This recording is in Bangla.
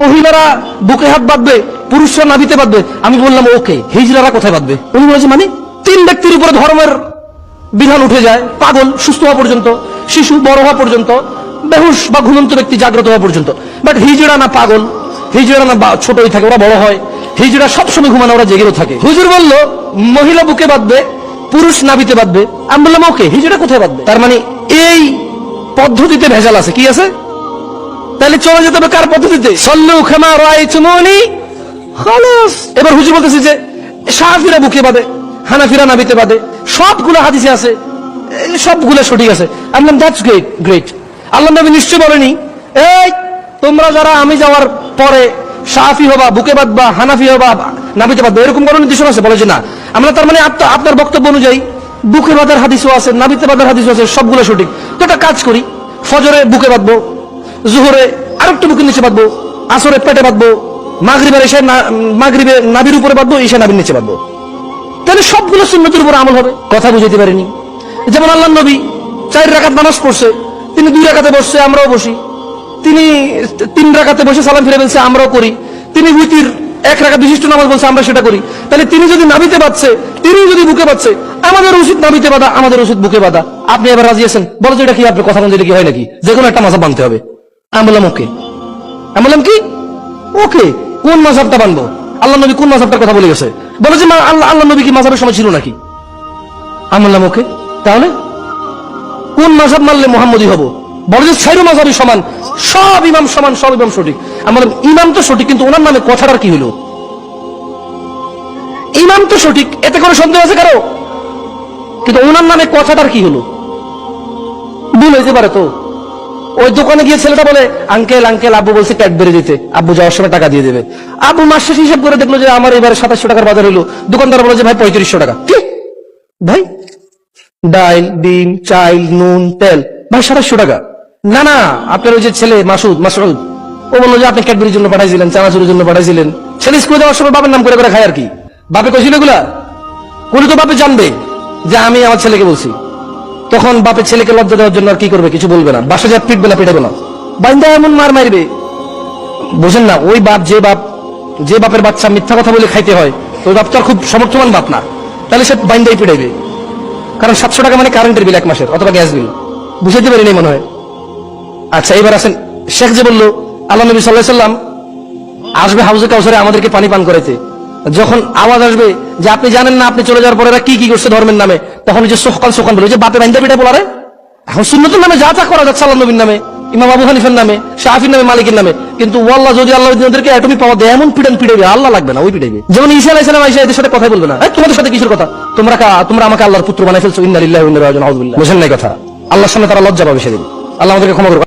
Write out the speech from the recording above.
মহিলারা বুকে হাত বাঁধবে, পুরুষরা নাভিতে বাঁধবে। আমি বললাম, ওকে, হিজড়ারা কোথায় বাঁধবে? উনি বলেছে মানে? তিন ব্যক্তির উপরে ধর্মের বিধান উঠে যায়, পাগল, সুস্থ হওয়া পর্যন্ত, শিশু বড় হওয়া পর্যন্ত, বেহুশ বা ঘুমন্ত ব্যক্তি জাগ্রত হওয়া পর্যন্ত। বাট হিজড়া না পাগল, হিজড়া না ছোটই থাকে, ওরা বড় হয়। হিজড়া সবসময় ঘুমানো, ওরা জেগেও থাকে। হুজুর বলল, মহিলা বুকে বাঁধবে, পুরুষ নাভিতে বাঁধবে। আমি বললাম, ওকে, হিজড়া কোথায় বাঁধবে? তার মানে এই পদ্ধতিতে ভেজাল আছে। কি আছে? তাহলে চলে যেতে হবে কার পদ্ধতিতে? সল্লু খামা রায় চুমনি এবার হুজুর বলতেছে যে সাহাফিরা বুকে বাঁধে, হানাফিরা নাবিতে বাঁধে, সবগুলো হাদিসে আছে সবগুলো সঠিক আছে। দ্যাটস গ্রেট গ্রেট আল্লাহ নবী নিশ্চয় বলেনি, এই, তোমরা যারা আমি যাওয়ার পরে সাহাফি হবা, বুকে বাঁধবা, হানাফি হবা, নাবিতে বাঁধবা, এরকম কোনো নির্দেশনা আছে? বলে যে না। আমরা তার মানে আপনার বক্তব্য অনুযায়ী বুকে বাঁধার হাদিসও আছে, নাবিতে বাঁধার হাদিসও আছে, সবগুলো সঠিক। তো একটা কাজ করি, ফজরে বুকে বাঁধবো জোহরে আরেকটু বুকের নিচে বাঁধবো, আসরে পেটে বাঁধবো, মাগরিবের এসে মাগরিবে নাবির উপরে বাঁধবো এসে নাবির নিচে বাঁধবো। তাহলে সবগুলো সুন্নতির উপর আমল হবে। কথা বুঝাইতে পারিনি। যেমন আল্লাহ নবী চার রাকাত নামাজ পড়ছে, তিনি দুই রাকাতে বসছে, আমরাও বসি। তিনি তিন রাকাতে বসে সালাম ফিরে বলছে, আমরাও করি। তিনি উইতির এক রাকাত বিশিষ্ট নামাজ বলছে, আমরা সেটা করি। তাহলে তিনি যদি নাবিতে বাঁধছে তিনি যদি বুকে বাঁধছে, আমাদের উচিত নাবিতে বাঁধা, আমাদের উচিত বুকে বাঁধা। আপনি এবার রাজি আছেন? বলো যে এটা কি আপনি কথা বলতে কি হয় নাকি? যে কোনো একটা মাঝাব বানতে হবে। আমি বললাম, ওকে। আমি বললাম, কি? ওকে, কোন মাঝাবটা বানবো? আল্লাহ নবী কোন মাঝাবটার কথা বলে গেছে? বলে যে আল্লাহ আল্লাহ নবী কি মাঝাবের সময় ছিল নাকি? আমি বললাম, ওকে, তাহলে? কোন মাঝাব মানলে মোহাম্মদী হব? বলে যে ছাইরু মাঝাবই সমান, সব ইমাম সমান, সব ইমাম সঠিক। আমি বললাম, ইমাম তো সঠিক, কিন্তু ওনার নামে কথাটার কি হলো ইমাম তো সঠিক, এতে কোনো সন্দেহ আছে কারও? কিন্তু ওনার নামে কথাটার কি হলো ভুল হইতে পারে তো। ওই দোকানে গিয়ে ছেলেটা বলে, আঙ্কেল আঙ্কেল, আব্বু বলছে বেড়ে দিতে আব্বু যাওয়ার সময় টাকা দিয়ে দেবে। আব্বু মাস শেষে হিসাব করে দেখল যে আমার এবারে সাতাশশো টাকার বাজার হলো দোকানদার বলে যে, ভাই, পঁয়ত্রিশশো টাকা। কি? ভাই ডাইল ডিম, চাইল, নুন, তেল, ভাই, সাতাশশো টাকা। না না, আপনার ওই যে ছেলে, মাসুদ মাসুদ ও বলল যে, আপনি ক্যাডবেরির জন্য পাঠাইছিলেন, চানাচুরের জন্য পাঠাইছিলেন। ছেলে স্কুলে যাওয়ার সময় বাপের নাম করে করে খায় আর কি। বাপে কইছিল এগুলা? কোন তো বাপে জানবে যে আমি আমার ছেলেকে বলছি। তখন বাপের ছেলেকে লজ্জা দেওয়ার জন্য আর কি করবে? কিছু বলবে না। বাসা যা পিটবে না পিটাবে না বাইন্দা এমন মার মারবে। বুঝেন না, ওই বাপ, যে বাপ, যে বাপের বাচ্চা মিথ্যা কথা বলে খাইতে হয়, তো ওই বাপ তো আর খুব সমর্থমান বাপ না। তাহলে সে বাইন্দাই পিটাইবে। কারণ সাতশো টাকা মানে কারেন্টের বিল এক মাসের, অথবা গ্যাস বিল বুঝাইতে পারিনি মনে হয়। আচ্ছা এবার আসেন। শেখ যে বলল, আল্লাহ নবী সাল্লাহ সাল্লাম আসবে হাউজে কাউসারে আমাদেরকে পানি পান করাইতে। যখন আওয়াজ আসবে যে আপনি জানেন না, আপনি চলে যাওয়ার পরে কি কি করছে ধর্মের নামে তখন যে সোহকান সোকান বলে যে বাপে বাইন্দা পিঠা বলারে? এখন সুন্নতের নামে যা যা করা যাচ্ছে আল্লাহ নবীর নামে, ইমাম আবু হানিফের নামে শাহির নামে, মালিকের নামে। কিন্তু ওয়াল্লাহ, যদি আল্লাহ ওদেরকে অ্যাটমি পাওয়া দেয়, এমন পিটান পিটাইবে, আল্লাহ লাগবে না, ওই পিটাইবে। যেমন ঈসা আলাইহিস সালাম আইসা এদের সাথে কথা বলবে না। তোমাদের সাথে কিসের কথা? তোমরা তোমরা আমাকে আল্লাহর পুত্র বানাই ফেলছো, ইন্না লিল্লাহি ওয়া ইন্না ইলাইহি রাজিউন। আউযুবিল্লাহ বুঝেন নাই কথা। আল্লাহর সামনে তারা লজ্জা পাবে সেদিন। আল্লাহ আমাদেরকে ক্ষমা করবে